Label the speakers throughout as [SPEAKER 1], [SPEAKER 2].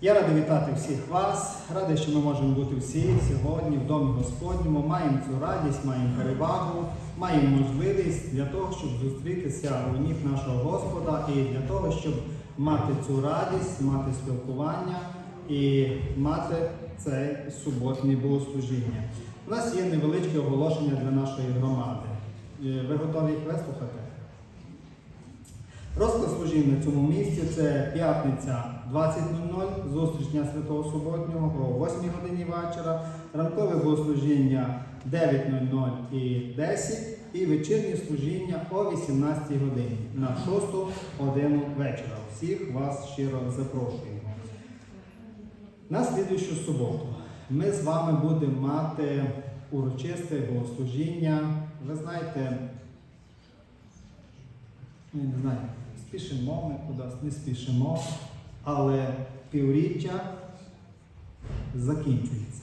[SPEAKER 1] Я радий вітати всіх вас. Радий, що ми можемо бути всі сьогодні в домі Господньому. Маємо цю радість, маємо перевагу, маємо можливість для того, щоб зустрітися у ніг нашого Господа і для того, щоб мати цю радість, мати спілкування і мати це суботнє богослужіння. У нас є невеличке оголошення для нашої громади. Е, Ви готові їх вислухати? Розклад служінь на цьому місці це п'ятниця 20.00, зустріч Дня Святого Суботнього о 8 годині вечора, ранкове богослужіння 9.00 і 10 і вечірнє служіння о 18 годині на 6 годину вечора. Всіх вас щиро запрошуємо. На слідуючу суботу ми з вами будемо мати урочисте богослужіння. Ви знаєте, не знаю, спішимо ми кудись, не спішимо, але півріччя закінчується.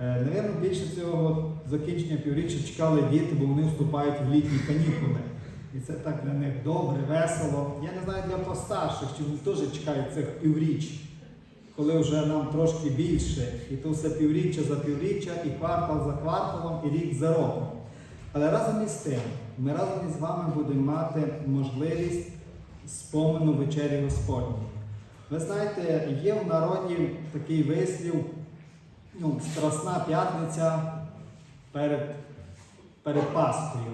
[SPEAKER 1] Е, Навірно, більше цього закінчення півріччя чекали діти, бо вони вступають в літні канікули. І це так для них добре, весело. Я не знаю для постарших, чи вони теж чекають цих півріч, коли вже нам трошки більше. І то все півріччя за півріччя, і квартал за кварталом, і рік за роком. Але разом із тим, ми разом із вами будемо мати можливість спомену вечері Господній. Ви знаєте, є в народі такий вислів, ну, страсна п'ятниця перед, перед Пасхою.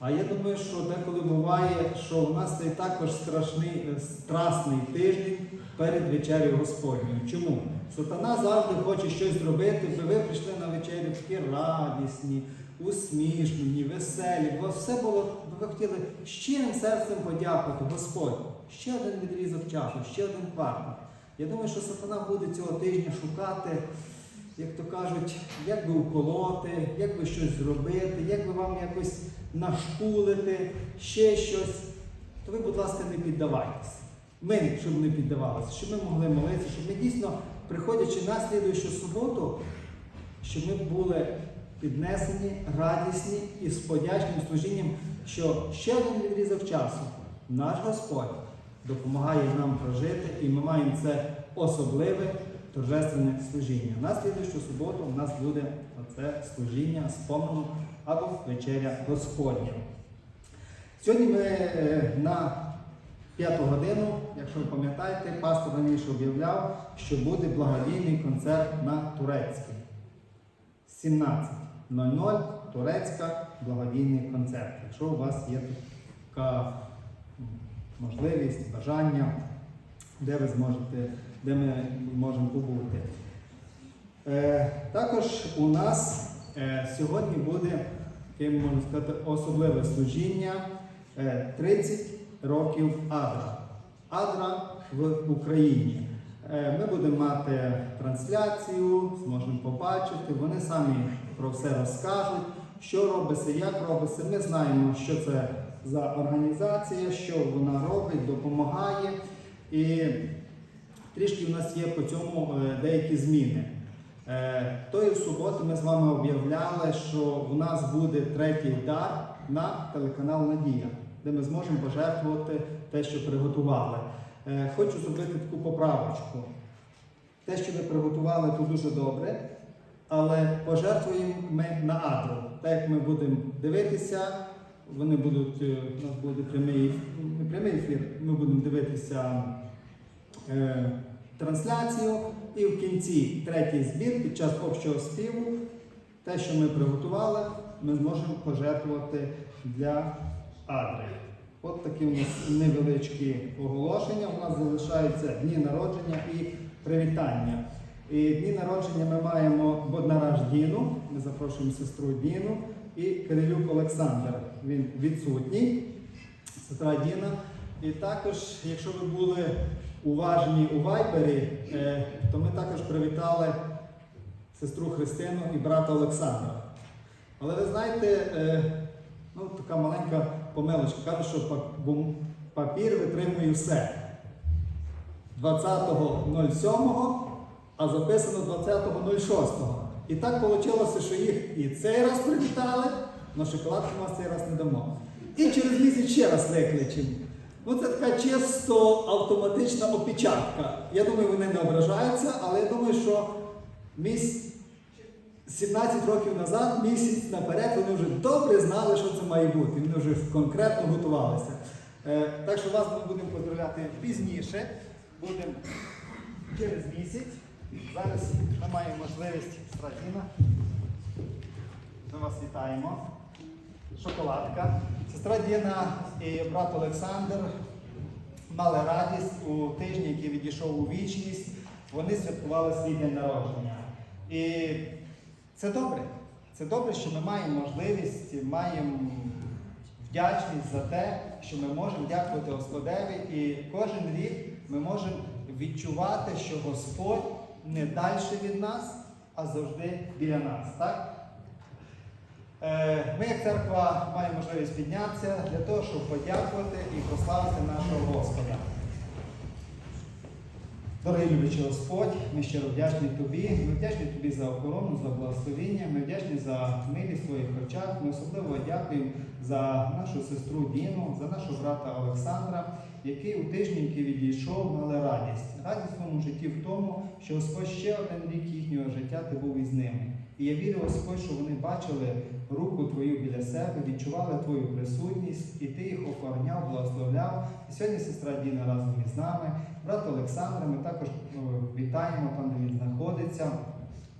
[SPEAKER 1] А я думаю, що деколи буває, що у нас це також страшний, е, страсний тиждень перед вечерею Господньою. Чому? Сатана завжди хоче щось зробити, би ви прийшли на вечерю такі радісні, усмішнені, веселі. Бо все було, ви хотіли щирим серцем подякувати Господь. Ще один відрізок часу, ще один квартал. Я думаю, що сатана буде цього тижня шукати, як то кажуть, як би уколоти, як би щось зробити, як би вам якось нашкулити, ще щось. То ви, будь ласка, не піддавайтесь. Ми, щоб не піддавалися, щоб ми могли молитися, щоб ми дійсно, приходячи на слідуючу суботу, щоб ми були піднесені, радісні і з подячним служінням, що ще один відрізок часу наш Господь допомагає нам прожити, і ми маємо це особливе торжественне служіння. На слідуючу суботу у нас буде оце служіння спомену або вечеря Господня. Сьогодні ми е, на п'яту годину, якщо ви пам'ятаєте, пастор раніше об'являв, що буде благодійний концерт на турецький. 17.00 турецька благодійний концерт. Якщо у вас є така можливість, бажання, де ви зможете, де ми можемо побути. Е, також у нас е, сьогодні буде, таке можна сказати, особливе служіння е, 30 років Адра. Адра в Україні. Е, Ми будемо мати трансляцію, зможемо побачити. Вони самі про все розкажуть, що робиться, як робиться. Ми знаємо, що це за організація, що вона робить, допомагає. І трішки в нас є по цьому е, деякі зміни. Е, Тої суботи ми з вами об'являли, що у нас буде третій дар на телеканал Надія, де ми зможемо пожертвувати те, що приготували. Е, Хочу зробити таку поправочку. Те, що ви приготували, то дуже добре, але пожертвуємо ми на адру. Так як ми будемо дивитися, вони будуть, е, у нас буде прямий, прямий ефір, ми будемо дивитися е, трансляцію, і в кінці третій збір під час общого співу, те, що ми приготували, ми зможемо пожертвувати для адри. От такі у нас невеличкі оголошення. У нас залишаються дні народження і привітання. І дні народження ми маємо Боднараж Діну, ми запрошуємо сестру Діну і Кирилюк Олександр. Він відсутній, сестра Діна. І також, якщо ви були уважні у Вайбері, е, то ми також привітали сестру Христину і брата Олександра. Але ви знаєте, е, ну, така маленька помилочка. Кажуть, що папір витримує все. 20.07, а записано 20.06. І так вийшло, що їх і цей раз привітали, але шоколадку ми вас цей раз не дамо. І через місяць ще раз викличемо. Ну, це така чисто автоматична опечатка. Я думаю, вони не ображаються, але я думаю, що місь 17 років назад, місяць наперед, вони вже добре знали, що це має бути. Вони вже конкретно готувалися. Е, так що вас ми будемо поздравляти пізніше. Будемо через місяць. Зараз ми маємо можливість Стратіна. Ми вас вітаємо. Шоколадка. Сестра Діна і брат Олександр мали радість у тижні, який відійшов у вічність. Вони святкували свій день народження. І це добре. Це добре, що ми маємо можливість, маємо вдячність за те, що ми можемо дякувати Господеві. І кожен рік ми можемо відчувати, що Господь не далі від нас, а завжди біля нас. Так? Е, Ми, як церква, маємо можливість піднятися для того, щоб подякувати і прославити нашого Господа. Дорогий любичий Господь, ми щиро вдячні Тобі. Ми вдячні Тобі за охорону, за благословіння. Ми вдячні за милість в Твоїх очах. Ми особливо дякуємо за нашу сестру Діну, за нашого брата Олександра, який у тижні, який відійшов, мали радість. Радість в своєму житті в тому, що Господь ще один рік їхнього життя ти був із ними. І я вірю, Господь, що вони бачили руку Твою біля себе, відчували Твою присутність, і Ти їх охороняв, благословляв. І сьогодні сестра Діна разом із нами, брат Олександра, ми також ну, вітаємо там, де він знаходиться.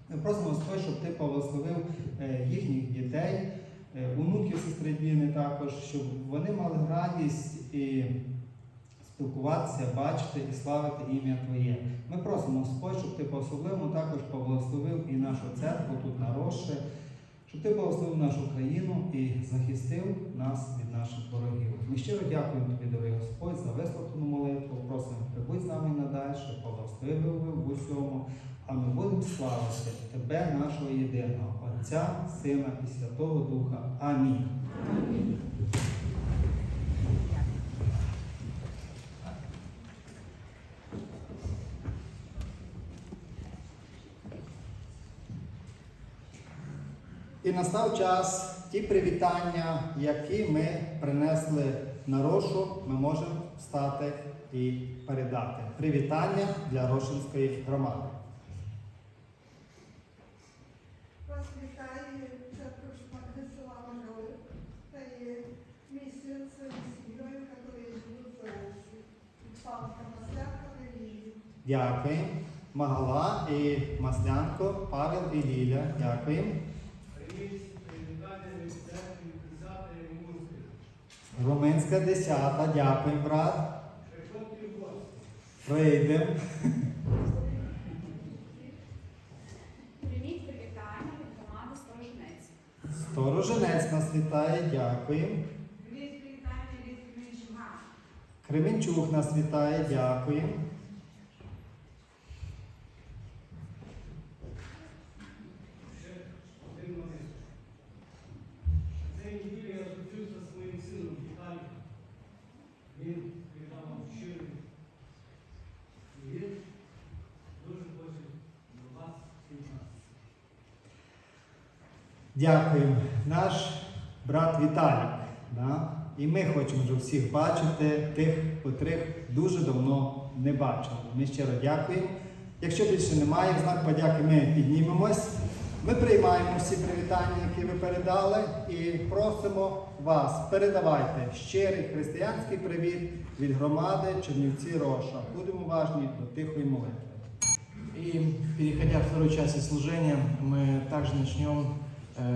[SPEAKER 1] Ми просимо Господь, щоб Ти благословив е, їхніх дітей, е, онуків сестри Діни також, щоб вони мали радість і спілкуватися, бачити і славити ім'я Твоє. Ми просимо Господь, щоб Ти по-особливому також поблагословив і нашу церкву тут на Роше, щоб Ти благословив нашу країну і захистив нас від наших ворогів. Ми щиро дякуємо Тобі, дорогий Господь, за висловлену молитву. Просимо, прибудь з нами надальше, поблагослови в усьому, а ми будемо славити Тебе, нашого єдиного, Отця, Сина і Святого Духа. Амінь. І настав час ті привітання, які ми принесли на рошу, ми можемо встати і передати. Привітання для Рошинської громади.
[SPEAKER 2] Вас вітає та є місяць сім'єю, живуть.
[SPEAKER 1] Дякую. Магала і Маслянко, Павел і Ліля. Дякую. Руминська десята, дякую, брат. Прийдемо.
[SPEAKER 3] Прийміть привітання від команди Сторожинець.
[SPEAKER 1] Сторожинець нас вітає, дякую.
[SPEAKER 2] Ліс вітання ліс Мінчуга.
[SPEAKER 1] Кременчук нас вітає, дякую.
[SPEAKER 4] Цей неділі я зустрівся зі своїм сином Віталієм. Він передав вам щирий привіт. Дуже хоче до вас всіх нас.
[SPEAKER 1] Дякую. Наш брат Віталік. Да? І ми хочемо вже всіх бачити, тих, котрих дуже давно не бачили. Ми щиро дякуємо. Якщо більше немає, в знак подяки ми піднімемось. Ми приймаємо всі привітання, які ви передали, і просимо вас, передавайте щирий християнський привіт від громади Чернівці Роша. Будемо уважні до тихої молитви.
[SPEAKER 5] И переходя к второй части служения, мы также начнем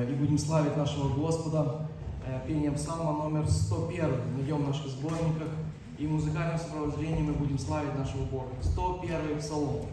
[SPEAKER 5] и будем славить нашего Господа э, пением псалма номер 101. Найдем в наших сборниках. И в музыкальном сопровождении мы будем славить нашего Бога. 101 псалом.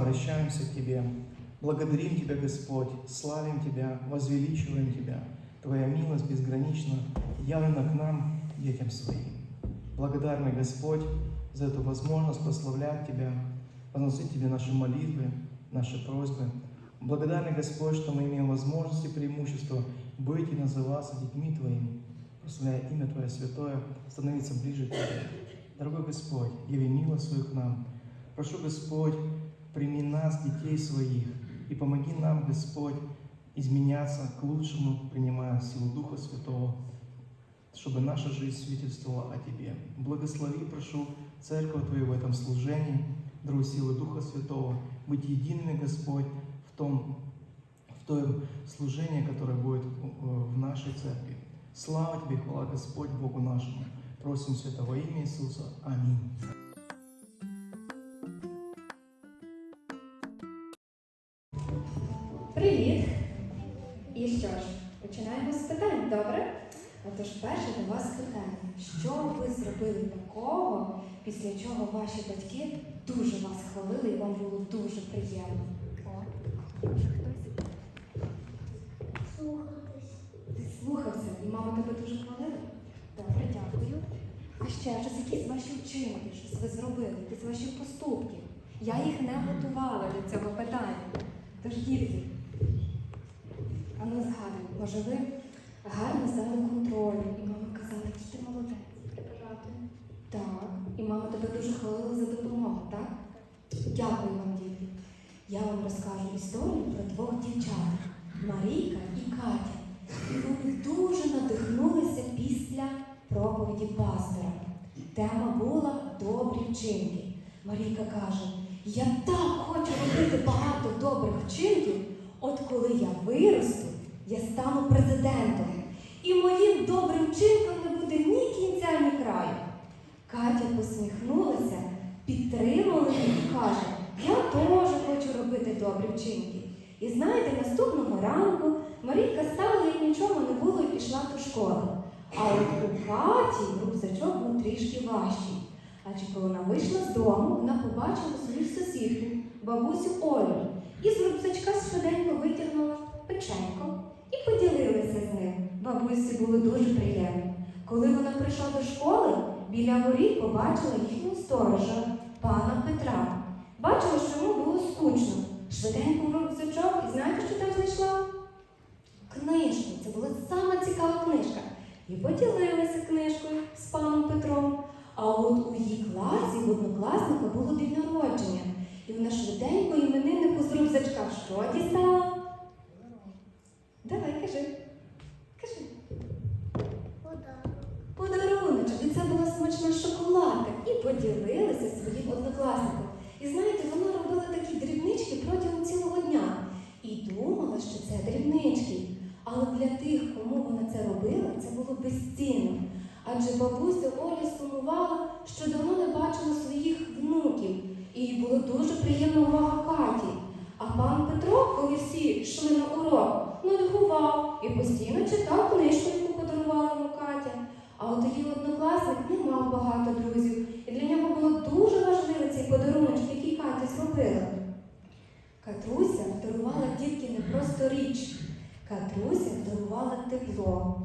[SPEAKER 5] Обращаемся к Тебе. Благодарим Тебя, Господь, славим Тебя, возвеличиваем Тебя. Твоя милость безгранична, явлена к нам, детям Своим. Благодарный Господь за эту возможность прославлять Тебя, возносить Тебе наши молитвы, наши просьбы. Благодарный Господь, что мы имеем возможность и преимущество быть и называться детьми Твоими, прославляя имя Твое святое, становиться ближе к Тебе. Дорогой Господь, яви милость свою к нам. Прошу, Господь, прими нас, детей своих, и помоги нам, Господь, изменяться к лучшему, принимая силу Духа Святого, чтобы наша жизнь свидетельствовала о Тебе. Благослови, прошу, Церковь Твою в этом служении, даруй силы Духа Святого, быть едиными, Господь, в том, в том служении, которое будет э, в нашей церкви. Слава Тебе, хвала Господь Богу нашему. Просим во имя Иисуса. Аминь.
[SPEAKER 6] Що ви зробили такого, після чого ваші батьки дуже вас хвалили і вам було дуже приємно? О, хтось?
[SPEAKER 7] Слухатись.
[SPEAKER 6] Ти слухався, і мама тебе дуже хвалила? Добре, дякую. А ще щось якісь ваші вчинки, щось ви зробили, якісь ваші поступки. Я їх не готувала до цього питання. Тож, дітки, а ну згадуй, може ви гарно здали контроль, і мама казала, який ти молодець.
[SPEAKER 7] Прибирати.
[SPEAKER 6] Так, і мама тебе дуже хвалила за допомогу, так? Дякую вам, діти. Я вам розкажу історію про двох дівчат Марійка і Катя. І вони дуже надихнулися після проповіді пастора. Тема була добрі вчинки. Марійка каже: Я так хочу робити багато добрих вчинків, от коли я виросту, я стану президентом. І моїм добрим вчинкам не буде ні кінця, ні краю. Катя посміхнулася, підтримала її і каже, я теж хочу робити добрі вчинки. І знаєте, наступного ранку Марійка стала, як нічого не було, і пішла до школи. А от у Каті рюкзачок був трішки важчий. Адже коли вона вийшла з дому, вона побачила свою сусідку, бабусю Олю, і з рюкзачка швиденько витягнула печенько і поділилася з ним. Бабусі було дуже приємно. Коли вона прийшла до школи, біля воріт побачила їхнього сторожа, пана Петра. Бачила, що йому було скучно. Швиденько в рюкзачок, і знаєте, що там знайшла? Книжку. Це була сама цікава книжка. І поділилася книжкою з паном Петром. А от у її класі в однокласника було день народження. І вона швиденько імениннику з рюкзачка що дістала? Давай. Кажи.
[SPEAKER 7] Подарок.
[SPEAKER 6] Подаруночок, і це була смачна шоколадка. І поділилися своїм однокласником. І знаєте, вона робила такі дрібнички протягом цілого дня. І думала, що це дрібнички. Але для тих, кому вона це робила, це було безцінно. Адже бабуся Оля сумувала, що давно не бачила своїх внуків. І їй було дуже приємна увага Каті. А пан Петро, коли всі йшли на урок, нудьгував і постійно читав книжку, яку подарувала йому Катя. А от її однокласник не мав багато друзів, і для нього було дуже важливо цей подарунок, який Катя зробила. Катруся дарувала дітки не просто річ. Катруся дарувала тепло,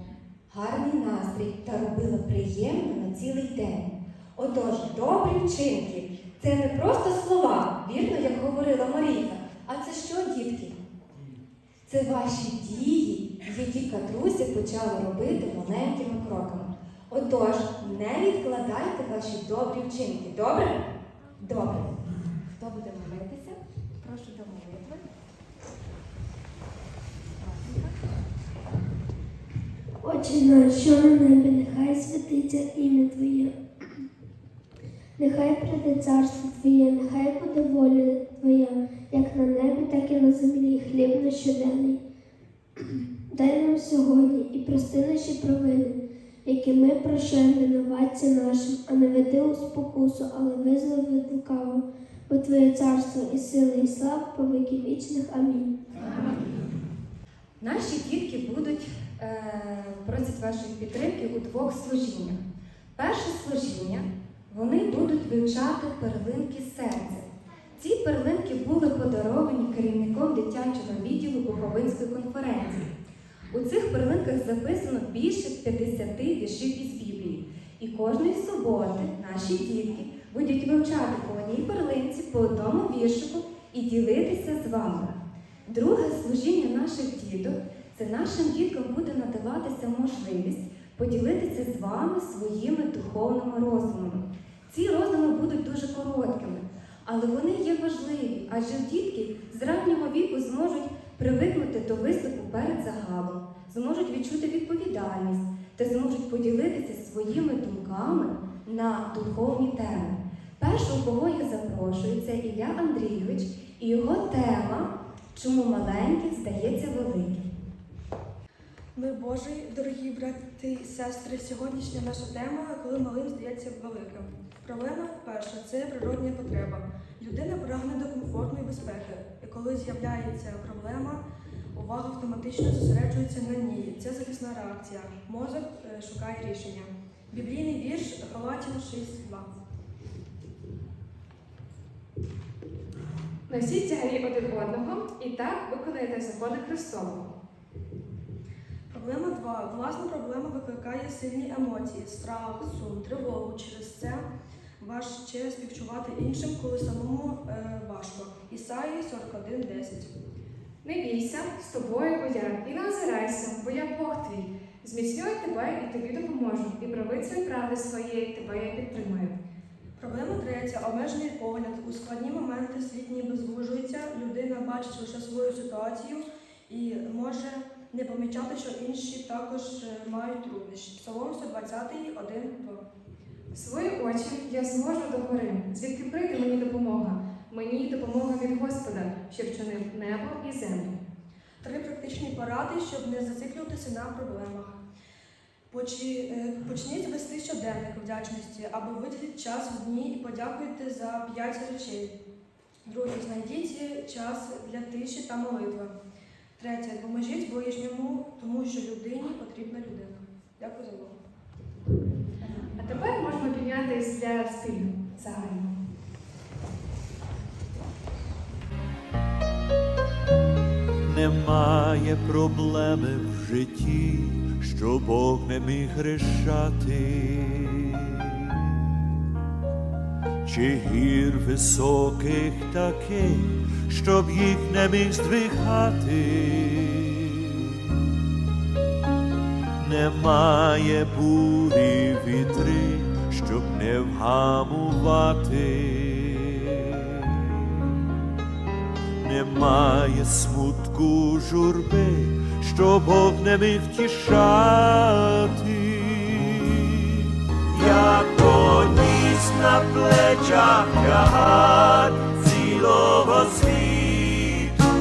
[SPEAKER 6] гарний настрій та робила приємно на цілий день. Отож, добрі вчинки це не просто слова, вірно, як говорила Марійка. А це що, дітки? Це ваші дії, які Катруся почала робити маленькими кроками. Отож, не відкладайте ваші добрі вчинки. Добре? Добре. Хто буде молитися? Прошу до молитви.
[SPEAKER 7] Отче наш, що на небі, нехай святиться ім'я Твоє. Нехай прийде царство Твоє, нехай буде воля Твоя, як на небі, так і на землі, хліб наш щоденний. Дай нам сьогодні і прости наші провини, які ми прощаємо винуватцям нашим, а не веди у спокусу, але визволи від бо Твоє царство і сила, і слава по віки вічних. Амінь.
[SPEAKER 6] Наші дітки будуть е, просять вашої підтримки у двох служіннях. Перше служіння вони будуть вивчати перлинки серця. Ці перлинки були подаровані керівником дитячого відділу Буковинської конференції. У цих перлинках записано більше 50 віршів із Біблії. І кожної суботи наші дітки будуть вивчати по одній перлинці, по одному віршику і ділитися з вами. Друге служіння наших діток це нашим діткам буде надаватися можливість поділитися з вами своїми духовними роздумами. Ці роздуми будуть дуже короткими, але вони є важливі, адже дітки з раннього віку зможуть привикнути до виступу перед загалом, зможуть відчути відповідальність та зможуть поділитися своїми думками на духовні теми. Першого, кого я запрошую, це Ілля Андрійович і його тема Чому маленьких здається великим.
[SPEAKER 8] Ми Божі, дорогі брати і сестри, сьогоднішня наша тема, коли малим здається великим. Проблема перша це природня потреба. Людина прагне до комфортної безпеки, і коли з'являється проблема, увага автоматично зосереджується на ній. Це захисна реакція. Мозок е, шукає рішення. Біблійний вірш Галатін 6.2.
[SPEAKER 9] Носіть тягарі один одного і так виконаєте закони Христового.
[SPEAKER 8] Проблема 2. Власна проблема викликає сильні емоції, страх, сум, тривогу. Через це важче співчувати іншим, коли самому е, важко. Ісаї 41.10.
[SPEAKER 9] Не бійся, з тобою бо я, і не озирайся, бо я Бог твій. Зміцнюю тебе і тобі допоможу, і правицею правди своєї тебе я підтримую.
[SPEAKER 8] Проблема третя обмежений погляд. У складні моменти світ ніби звужується, людина бачить лише свою ситуацію і може не помічати, що інші також е, мають труднощі. Псалом 120, 1, 2.
[SPEAKER 9] Свої очі я зможу до гори, звідки прийде мені допомога. Мені допомога від Господа, що вчинив небо і землю.
[SPEAKER 8] Три практичні поради, щоб не зациклюватися на проблемах. Е, Почніть вести щоденник вдячності або виділіть час в дні і подякуйте за п'ять речей. Друге, знайдіть час для тиші та молитви. Третє, допоможіть ближньому, тому що людині потрібна людина. Дякую за увагу.
[SPEAKER 9] А тепер можемо піднятися для спільного загального.
[SPEAKER 10] Немає проблеми в житті, що Бог не міг рішати, чи гір високих таких, щоб їх не міг здвигати. Немає бурі вітри, щоб не вгамувати немає смутку журби, що Бог не міг втішати, я поніс на плечах тягар цілого світу,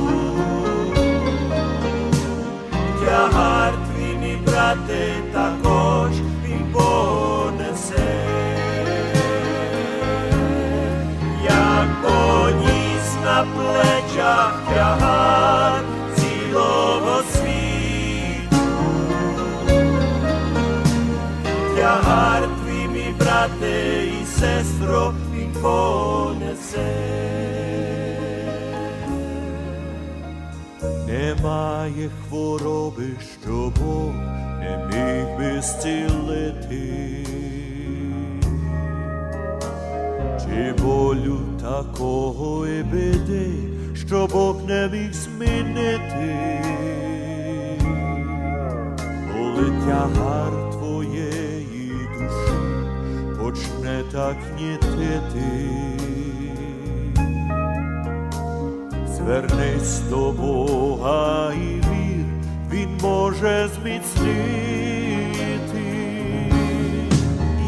[SPEAKER 10] тягар тягар цілого світу. Тягар твій, мій брате і сестро, він понесе. Немає хвороби, що Бог не міг би зцілити чи болю такого і біди, що Бог не міг змінити, коли тягар твоєї душі почне так гнітити, звернись до Бога і вір, Він може зміцнити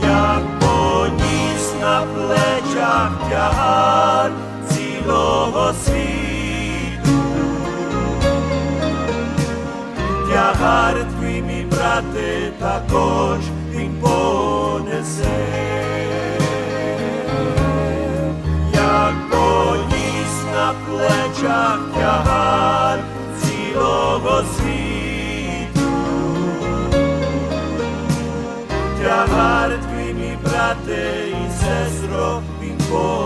[SPEAKER 10] як поніс на плечах тягар цілого світу. Також він понесе. Як поніс на плечах тягар цілого світу тягар твій, мій сестро, він понесе.